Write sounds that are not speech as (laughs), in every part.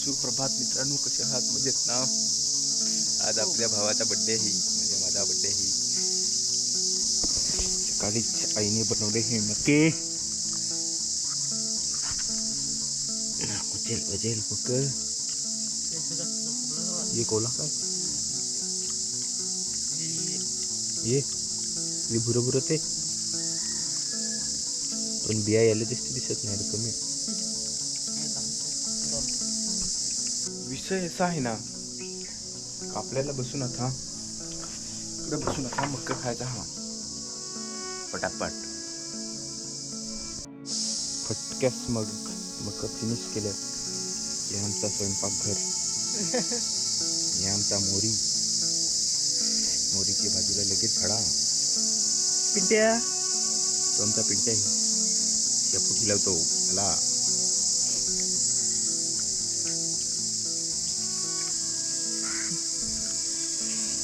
सुप्रभात मित्रांनो कसे आहात? मजेत ना? आज आपल्या भावाचा बड्डे ही म्हणजे माझा बड्डे ही. सकाळीच आईने बनवले हे मके. उजेल उजेल मक. ये कोला काय? ये मी भुरं भुरं ते. पण बिया यायला दिसते दिसत नाही रे कमी. विषय असा आहे ना. आपल्याला बसून आता इकडे बसून आता मक्का खायचा हा. पटापट. फटक्यास मग मक्का फिनिश केलं. हे आमचा स्वयंपाकघर. हे आमचा मोरी. मोरीची बाजूला लगेच झाडा पिंट्या. तो आमचा पिंट्या आहे. शेपू खिलवतो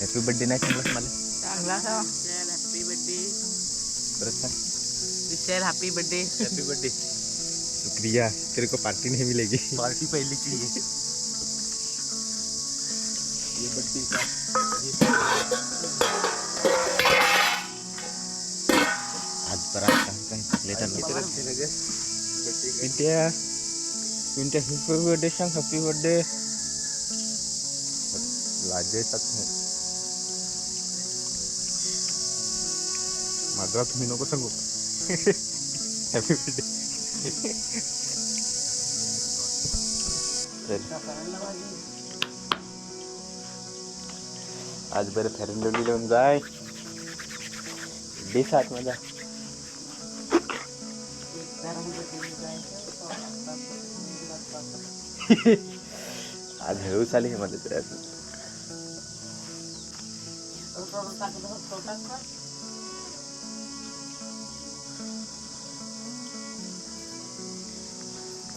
हॅपी बर्थडे नाही सांगलास मला चांगला हा हॅपी बर्थडे परत सांग Vishal happy birthday happy birthday शुक्रिया तेरे को पार्टी नहीं मिलेगी। पार्टी पहले चाहिए ये बर्थडे का आज बरात काय काय chocolate Pintya Pintya happy birthday सांग हॅपी बर्थडे लाजायचाच नाही माझा तुम्ही नको सांगू हॅपी बर्थडे आज बरं फेरन डोली लावून जाय. बेस आत माझा. आज हळू चाले हे मला तर.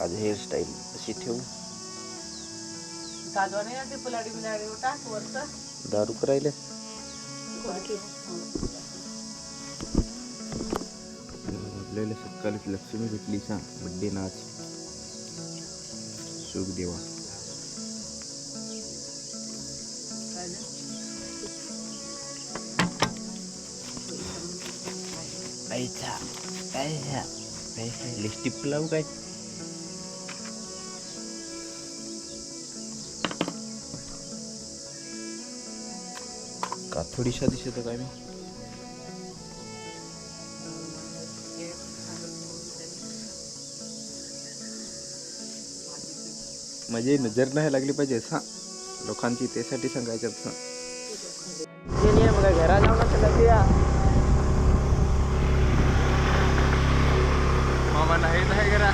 आज. हेअरस्टाईल अशी ठेवू. वरचं. दारू करायला आपल्याला सकाळीच लक्ष्मी भेटली सांग. बड्डे नाच सुख देवा. पैसा पैसा पैसा लिस्टिप लावू काय? थोडीशा दिसत काय मी म्हणजे नजर नाही लागली पाहिजे हा लोकांची त्यासाठी सांगायचं हा बघा घरा जाऊ ना या मामा नाही नाही घरा.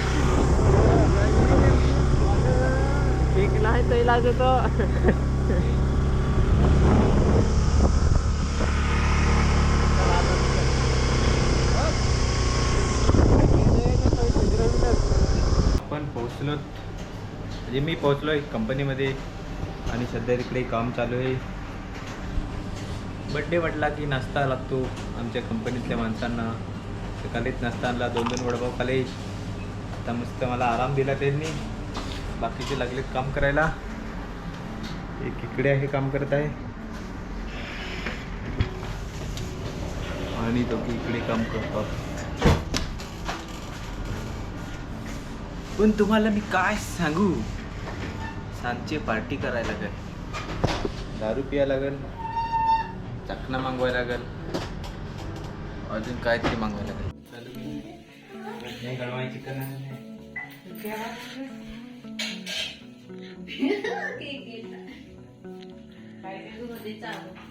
ठीक नाही तर इलाज होतो आपण पोहोचलो. म्हणजे मी पोहोचलो आहे कंपनीमध्ये आणि सध्या तिकडे काम चालू आहे. बड्डे म्हटला की नाश्ता लागतो आमच्या कंपनीतल्या माणसांना. सकाळीच नाश्ता आणला दोन दोन वडापाव खाले आता मस्त मला आराम दिला त्यांनी. बाकीचे लागलेत काम करायला. एक इकडे आहे काम करत आहे. आणि दोघे इकडे काम करतात पण तुम्हाला मी काय सांगू? सांजची पार्टी करायला लागेल. दारू पिया लागेल. चकना मागवायला लागेल. अजून काहीतरी मागवायला लागेल. (laughs)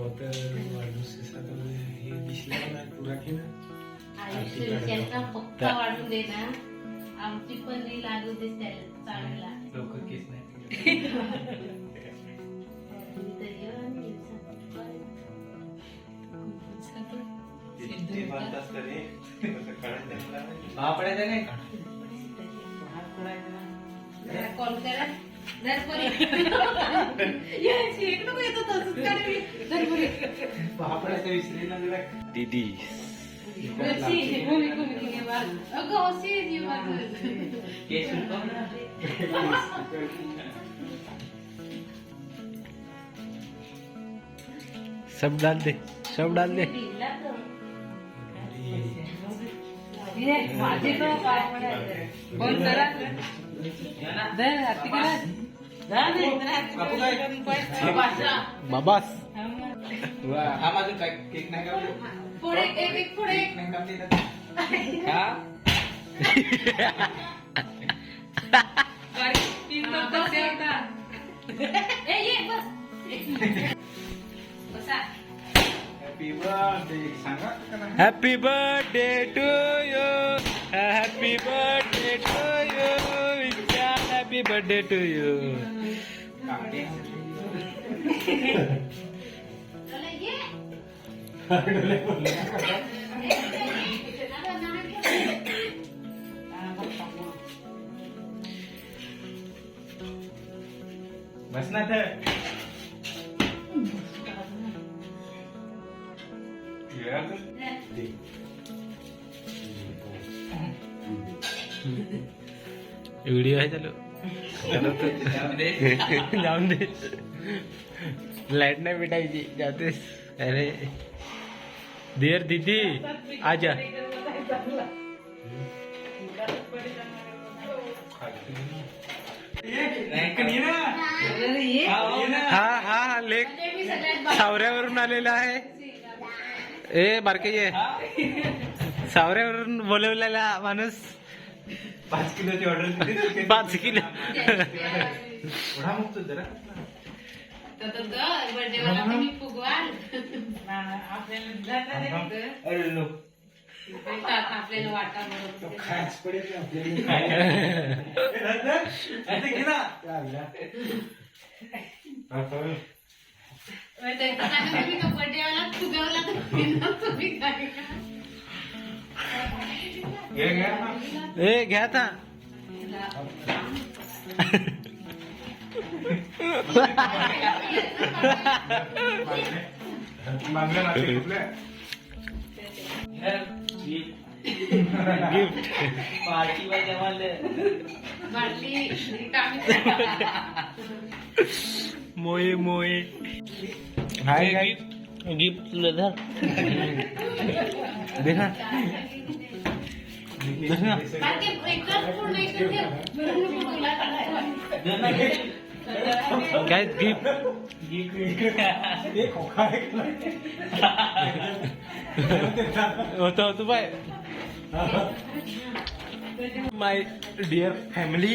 नाही गडवाई चिकन त्यांचा पक्का वाढून दे ना आमची पण रील लागू दे त्याला चांगला लोक केस नाही कळत नाही का? (laughs) कॉल करा. (laughs) दीदी. सब डाल दे सब डाल दे. माझे तो काय फोन करा धर हाती करा बापू काय? बाबास वा, हा माझं काय केक नाही कापले? पुढे एक एक पुढे केक नाही कापले तर. हा? तीन नंबर से होता ए ये बस बसा Happy birthday. सांगा का नाही? Happy birthday to You happy birthday to you happy birthday to you काके. चला ये बस ना तर ये अगं. व्हिडिओ आहे चालू. जाऊन दे लाइट नाही भेटायची जातेस अरे देर दीदी आजा रँक नाही ना. हा, हो ना. हा लेख सावऱ्यावरून आलेला आहे ए बारके ये सावऱ्यावरून बोलवलेला माणूस पाच किलोची ऑर्डर पाच किलो. मुक्त जरा. अरे आपल्याला वाटा बरोबर बर्थडे वाला फुगवला तर तुम्ही काय ए घ्या आता. गिफ्ट मोये मोये. हाय काय गिफ्ट लेदर देखा दे काय गिफ्ट होतं होतं बाय माय डिअर फॅमिली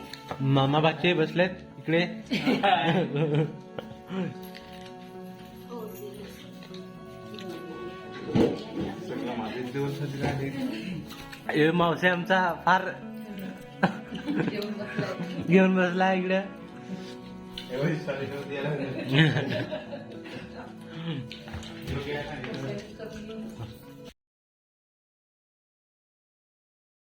मामा बाचे बसलेत इकडे. हे मावशी आमचा फार घेऊन बसला इकडे.